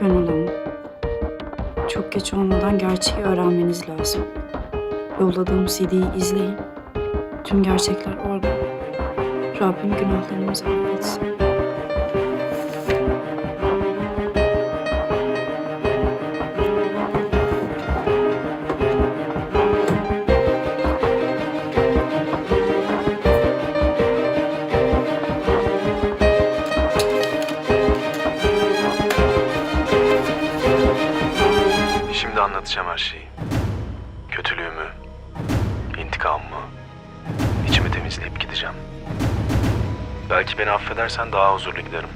Gönül Hanım, çok geç olmadan gerçeği öğrenmeniz lazım. Yolladığım CD'yi izleyin. Tüm gerçekler orada. Rabbim günahlarımızı affetsin. Şimdi anlatacağım her şeyi. Kötülüğümü, intikamımı, içimi temizleyip gideceğim. Belki beni affedersen daha huzurlu giderim.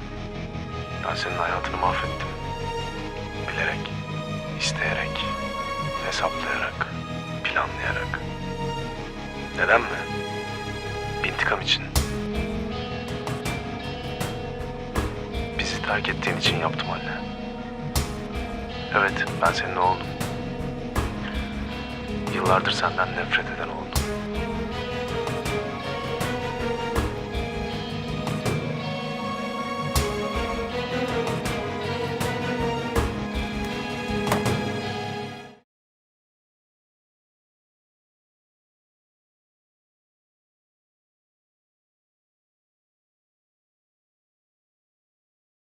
Ben senin hayatını mahvettim. Bilerek, isteyerek, hesaplayarak, planlayarak. Neden mi? İntikam için. Bizi terk ettiğin için yaptım anne. Evet, ben senin oğlum. Yıllardır senden nefret eden oğlum.